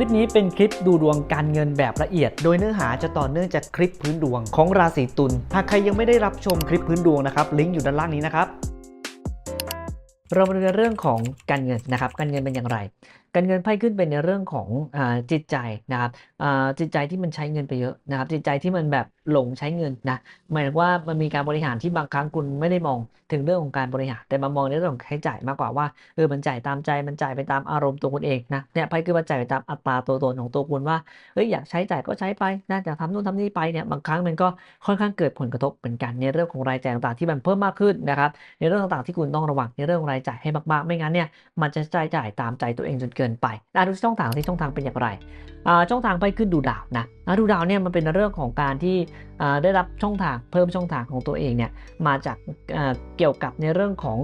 ลิปนี้เป็นคลิปดูดวงการเงินแบบละเอียด โดยเนื้อหาจะต่อเนื่องจากคลิปพื้นดวงของราศีตุล หากใครยังไม่ได้รับชมคลิปพื้นดวงนะครับ ลิงก์อยู่ด้านล่างนี้นะครับ เรามาดูในเรื่องของการเงินนะครับ การเงินเป็นอย่างไรการเงินไพ่ขึ้นเป็นในเรื่องของอจิตใจนะครับจิตใจที่มันใช้เงินไปเยอะนะครับ จิตใจที่มันแบบหลงใช้เงินนะหมายถึงว่ามันมีการบริหารที่บางครั้งคุณไม่ได้มองถึงเรื่องของการบริหารแต่มามองในเรื่องของใช้จ่ายมากกว่าว่าเออมันจ่ายตามใจมันจ่ายไปตามอารมณ์ตัวคุณเองนะเนี่ยไพ่คือว่าจ่ายไปตามอัตราตัวตนของตัวคุณว่าเฮ้ยอยากใช้จ่ายก็ใช้ไปนะอยากทำนู่นทำนี่ไปเนี่ยบางครั้งมันก็ค่อนข้างเกิดผลกระทบเหมือนกันในเรื่องของรายจ่ายต่างๆที่มันเพิ่มมากขึ้นนะครับในเรื่องต่างๆที่คุณต้องระวังในเรื่องของรายจ่ายให้มากๆ ไม่งั้นเนี่ยมันจะใช้จ่ายตามใจตัวเองจนเกินไปอะดูช่องทางที่ช่องทางเป็นอย่างไรช่องทางไพ่ขึ้นดูดาวนะดูดาวเนี่ยมันเป็นเรื่องของการที่ได้รับช่องทางเพิ่มช่องทางของตัวเองเนี่ยมาจากเกี่ยวกับในเรื่องของ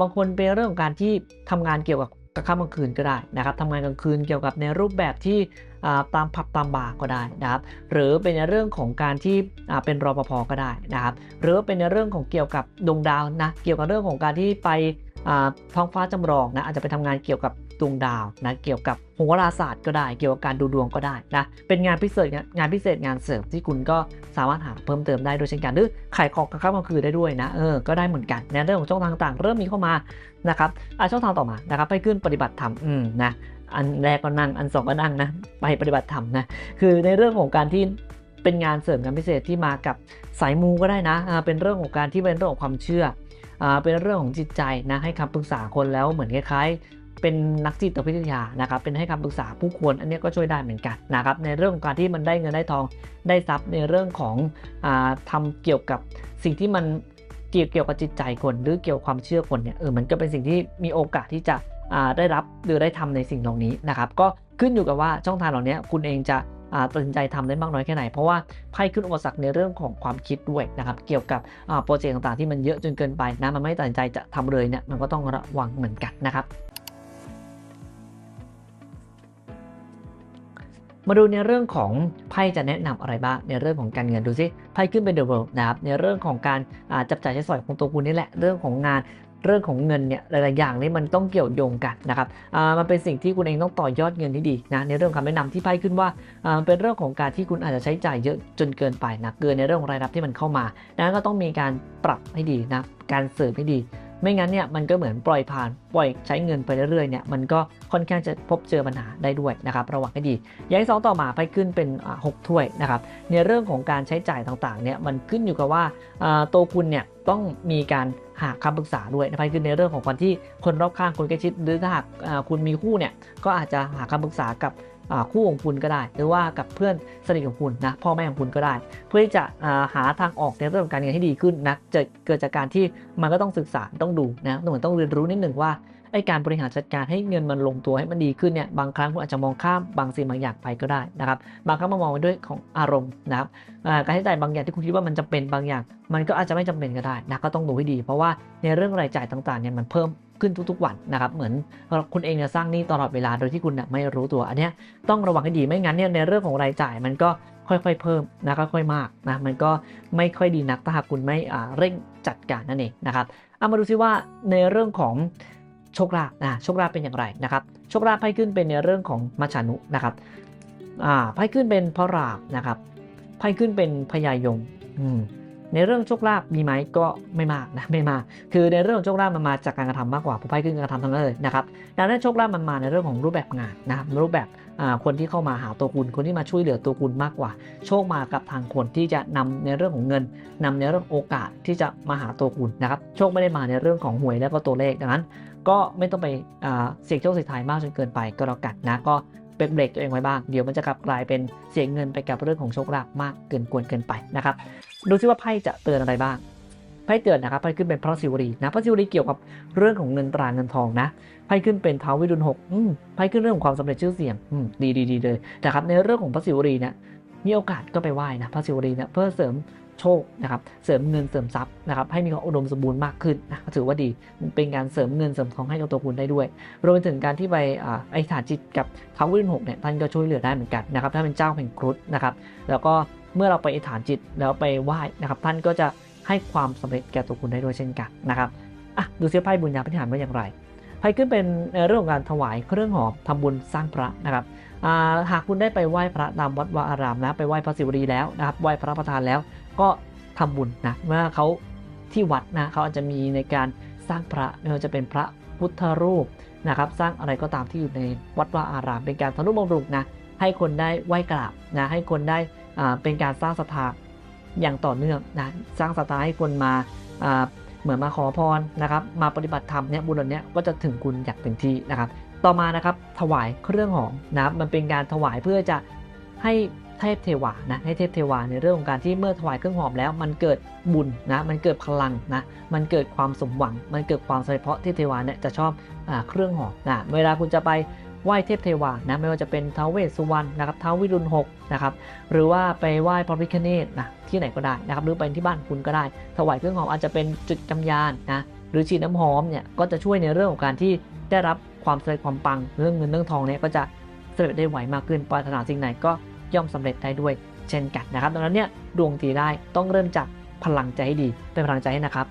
บางคนเป็นเรื่องของการที่ทำงานเกี่ยวกับกลางค่ำกลางคืนก็ได้นะครับทำงานกลางคืนเกี่ยวกับในรูปแบบที่ตามผับตามบาร์ก็ได้นะครับ หรือเป็นในเรื่องของการที่เป็นรปภก็ได้นะครับ หรือเป็นในเรื่องของเกี่ยวกับดวงดาวนะ เกี่ยวกับเรื่องของการที่ไป ท้องฟ้าจำลองนะอาจจะไปทำงานเกี่ยวกับดวงดาวนะเกี่ยวกับโหราศาสตร์ก็ได้เกี่ยวกับการดูดวงก็ได้นะเป็นงานพิเศษงานพิเศษงานเสริมที่คุณก็สามารถหาเพิ่มเติมได้โดยเช่นกันหรือขายของกลางค่ำกลางคืนได้ด้วยนะเออก็ได้เหมือนกันในเรื่องของช่องทางต่างๆเริ่มมีเข้ามานะครับอะช่องทางต่อมานะครับไปขึ้นปฏิบัติธรรมอืมนะอันแรกก็นั่งอันสองก็นั่งนะไปปฏิบัติธรรมนะคือในเรื่องของการที่เป็นงานเสริมงานพิเศษที่มากับสายมูก็ได้นะเป็นเรื่องของการที่เป็นเรื่องของความเชื่อ เป็นเรื่องของจิตใจนะให้คำปรึกษาคนแล้วเหมือนคล้ายๆ เป็นนักจิตวิทยานะครับเป็นให้คำปรึกษาผู้คนอันนี้ก็ช่วยได้เหมือนกันนะครับในเรื่องของการที่มันได้เงินได้ทองได้ทรัพย์ในเรื่องของอาทำเกี่ยวกับสิ่งที่มันเกี่ยวเกี่ยวกับจิตใจคนหรือเกี่ยวกับความเชื่อคนเนี่ยเออมันก็เป็นสิ่งที่มีโอกาสที่จะได้รับหรือได้ทำในสิ่งเหล่านี้นะครับก็ขึ้นอยู่กับว่าช่องทางเหล่านี้คุณเองจะ ตัดสินใจทำได้มากน้อยแค่ไหน เพราะว่าไพ่ขึ้นอุปสรรคในเรื่องของความคิดด้วยนะครับ เกี่ยวกับโปรเจกต์ต่างๆที่มันเยอะจนเกินไปนะ มันไม่ตัดสินใจจะทำเลยเนี่ย มันก็ต้องระวังเหมือนกันนะครับมาดูในเรื่องของไพ่จะแนะนำอะไรบ้างในเรื่องของการเงินดูซิไพ่ขึ้นเป็นเดอะเวิลด์นะครับในเรื่องของการจับจ่ายใช้สอยของตัวคุณนี่แหละเรื่องของงาน เรื่องของเงินเนี่ยหลายๆอย่างนี่มันต้องเกี่ยวโยงกันนะครับอ่ามันเป็นสิ่งที่คุณเองต้องต่อยอดเงินที่ดีนะในเรื่องคำแนะนำที่ไพ่ขึ้นว่าอ่ามันเป็นเรื่องของการที่คุณอาจจะใช้จ่ายเยอะจนเกินไปนะเกินในเรื่องของรายรับที่มันเข้ามานั้นก็ต้องมีการปรับให้ดีนะการเสริมให้ดี ไม่งั้นเนี่ยมันก็เหมือนปล่อยผ่านปล่อยใช้เงินไปเรื่อยๆเนี่ยมันก็ค่อนข้างจะพบเจอปัญหาได้ด้วยนะครับระวังให้ดีอย่างที่สองต่อมาไปขึ้นเป็นอ่าหกถ้วยนะครับในเรื่องของการใช้จ่ายต่างๆเนี่ยมันขึ้นอยู่กับว่าอ่าตัวคุณเนี่ยต้องมีการหาคำปรึกษาด้วยนะไปขึ้นในเรื่องของคนที่คนรอบข้างคนใกล้ชิด หรือถ้าหากคุณมีคู่เนี่ยก็อาจจะหาคำปรึกษากับ คู่ของคุณก็ได้ หรือว่ากับเพื่อนสนิทของคุณนะพ่อแม่ของคุณก็ได้ เพื่อที่จะาหาทางออกในเรื่องของการเงินให้ดีขึ้นนะจะเกิดจากการที่มันก็ต้องศึกษาต้องดูนะต้องเหมือนต้องเรียนรู้นิดหนึ่งว่าไอการบริหารจัดการให้เงินมันลงตัวให้มันดีขึ้นเนี่ยบางครั้งคุณอาจจะมองข้ามบางสิ่งบางอย่างไปก็ได้นะครับบางครั้งมามองไปด้วยของอารมณ์นะครับการใช้จ่ายบางอย่างที่คุณคิดว่ามันจำเป็นบางอย่าง มันก็อาจจะไม่จำเป็นก็ได้นะก็ต้องดูให้ดี เพราะว่าในเรื่องรายจ่ายต่างๆเนี่ยมันเพิ่ม ขึ้นทุกๆวันนะครับเหมือนคุณเองเนี่ยสร้างหนี้ตลอดเวลาโดยที่คุณเนี่ยไม่รู้ตัวอันเนี้ยต้องระวังให้ดีไม่งั้นเนี่ยในเรื่องของรายจ่ายมันก็ค่อยๆเพิ่มนะค่อยๆมากนะมันก็ไม่ค่อยดีนักถ้าหากคุณไม่อ่าเร่งจัดการนั่นเองนะครับเอามาดูซิว่าในเรื่องของโชคลาภนะโชคลาภเป็นอย่างไรนะครับโชคลาภไพ่ขึ้นเป็นในเรื่องของมัชชานุนะครับอ่าไพ่ขึ้นเป็นพระราบนะครับไพ่ขึ้นเป็นพญายมอืม ในเรื่องโชคลาภมีไหมก็ไม่มากนะไม่มาคือในเรื่องของโชคลาภมันมาจากการกระทำมากกว่าผู้ไพ่ขึ้นการกระทำทั้งนั้นเลยนะครับดังนั้นโชคลาภมันมาในเรื่องของรูปแบบงานนะครับรูปแบบคนที่เข้ามาหาตัวคุณ คนที่มาช่วยเหลือตัวคุณมากกว่า โชคมากับทางคนที่จะนำในเรื่องของเงินนำในเรื่องโอกาสที่จะมาหาตัวคุณนะครับโชคไม่ได้มาในเรื่องของหวยและก็ตัวเลขดังนั้น ก็ไม่ต้องไปเสี่ยงโชคเสี่ยงทายมากจนเกินไปก็แล้วกันนะก็ เป็นเบรกตัวเองไว้บ้าง เดี๋ยวมันจะกลับกลายเป็นเสียเงินไปกับเรื่องของโชคลาภมากเกินกวนเกินไปนะครับดูซิว่าไพ่จะเตือนอะไรบ้างไพ่เตือนนะครับไพ่ขึ้นเป็นพระศิวลีนะพระศิวลีเกี่ยวกับเรื่องของเงินตราเงินทองนะไพ่ขึ้นเป็นเท้าววิรุณหกไพ่ขึ้นเรื่องของความสำเร็จชื่อเสียงดีดีดีเลยนะครับในเรื่องของพระศิวลีเนี่ยมีโอกาสก็ไปไหว้นะพระศิวลีเนี่ยเพื่อเสริม โชคนะครับเสริมเงินเสริมทรัพย์นะครับให้มีความอุดมสมบูรณ์มากขึ้นนะถือว่าดีเป็นการเสริมเงินเสริมทองให้กับตัวคุณได้ด้วย รวมไปถึงการที่ไปอ่าไอฐานจิตกับท้าววิรุณหกเนี่ยท่านก็ช่วยเหลือได้เหมือนกันนะครับถ้าเป็นเจ้าแห่งครุฑนะครับแล้วก็เมื่อเราไปอธิษฐานจิตแล้วไปไหว้นะครับท่านก็จะให้ความสำเร็จแก่ตัวคุณได้ด้วยเช่นกันนะครับอะดูเสียไพ่บุญญาพิธานว่าอย่างไร ไพ่ขึ้นเป็นในเรื่องของการถวายเครื่องหอมทำบุญสร้างพระนะครับาหากคุณได้ไปไหว้พระตามวัดวาอารามนะไปไหว้พระศิวลีแล้วนะครับไหว้พระประธานแล้วก็ทำบุญนะเมื่อเขาที่วัดนะเขาอาจจะมีในการสร้างพระไม่ว่าจะเป็นพระพุทธรูปนะครับ สร้างอะไรก็ตามที่อยู่ในวัดวาอาราม เป็นการทนุบำรุงนะให้คนได้ไหว้กราบนะให้คนได้เป็นการสร้างศรัทธาอย่างต่อเนื่องนะสร้างศรัทธาให้คนมา เหมือนมาขอพรนะครับ มาปฏิบัติธรรมเนี่ยบุญเหล่านี้ก็จะถึงคุณอย่างเต็มที่นะครับ ต่อมานะครับถวายเครื่องหอมนะครับมันเป็นการถวายเพื่อจะให้เทพเทวานะให้เทพเทวาในเรื่องของการที่เมื่อถวายเครื่องหอมแล้ว มันเกิดบุญนะมันเกิดพลังนะมันเกิดความสมหวัง มันเกิดความสำเร็จเพราะเทพเทวาเนี่ยจะชอบอเครื่องหอมนะเวลาคุณจะไป ไหว้เทพเทวานะไม่ว่าจะเป็นท้าวเวสสุวรรณนะครับท้าววิรุณหกนะครับหรือว่าไปไหว้พระพิฆเนศนะที่ไหนก็ได้นะครับหรือไปที่บ้านคุณก็ได้ ถวายเครื่องหอมอาจจะเป็นจุดกำยานนะหรือฉีดน้ำหอมเนี่ยก็จะช่วยในเรื่องของการที่ได้รับความสำเร็จความปังเรื่องเงินเรื่องทองเนี่ยก็จะสำเร็จได้ไหวมากขึ้นปรารถนาสิ่งไหนก็ย่อมสำเร็จได้ด้วยเช่นกันนะครับดังนั้นเนี่ยดวงดีได้ต้องเริ่มจากพลังใจให้ดีเป็นพลังใจให้นะครับ